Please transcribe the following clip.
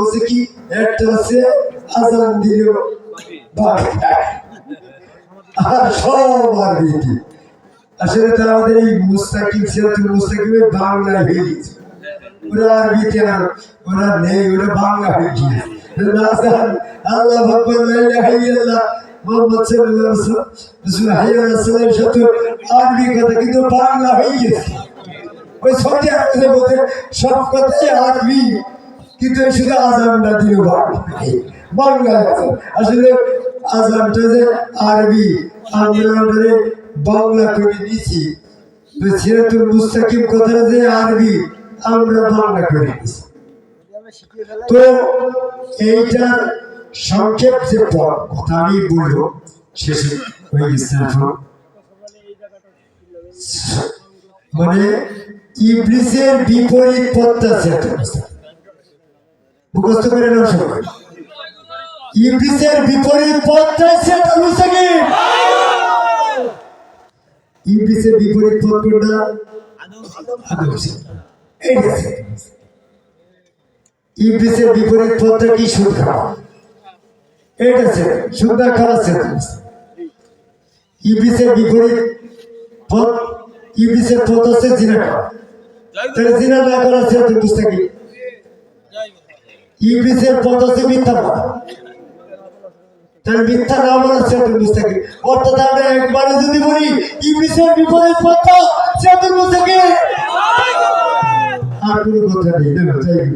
হচ্ছে কি? একটা হচ্ছে আজান দিল আর সব আরবিতে আসলে তো আমাদের এই মুস্তাকিম, সিরাতুল মুস্তাকিমের বাংলা হয়ে গেছে। ওরা আরবিতে আর ওরা নেই, ওরা বাংলা হয়ে গিয়েছে আল্লাহ ভগবান ইল্লাল্লাহ। মোহাম্মদ সাল্লাল্লাহু আলাইহি ওয়াসাল্লাম, রাসূল হাইয়া রাসূলের সাথে আরবি কথা কিন্তু বাংলা হয়ে গেছে। ওই আরবের মধ্যে সব কথাই আরবি। কিন্তু শুধু আজানটা দিল বাংলা বাংলা আজান। আসলে আজানটা যে আরবি ওটারে বাংলা করে নিয়েছি তো সিরাতুল মুস্তাকিম যে আরবি, আমরা বাংলা করে তো এইটার সংক্ষেপ যে কথা আমি বলব, শেষে হয়ে গেছে মানে ইবলিসের বিপরীত পথটা সেট মুখস্থ করে নাও সবাই ইবলিসের বিপরীত পথটা সেট কি? ইবলিসের বিপরীত পথ কোনটা বিপরীত পথটা কি? সুদ এইটা set, সুদ set হয়েছে। ইবলিসের বিপরীত পথ ইবলিসের পথ হচ্ছে জিনা তাহলে জিনা না করা সেটা বুঝতে পথ হচ্ছে মিথ্যা বলা। তার মিথ্যা না বলা সেটা বুঝতে অর্থাৎ আমরা একবারে যদি বলি ইবলিসের বিপরীত পথ বুঝতে কি? আর কোনো কথা নেই।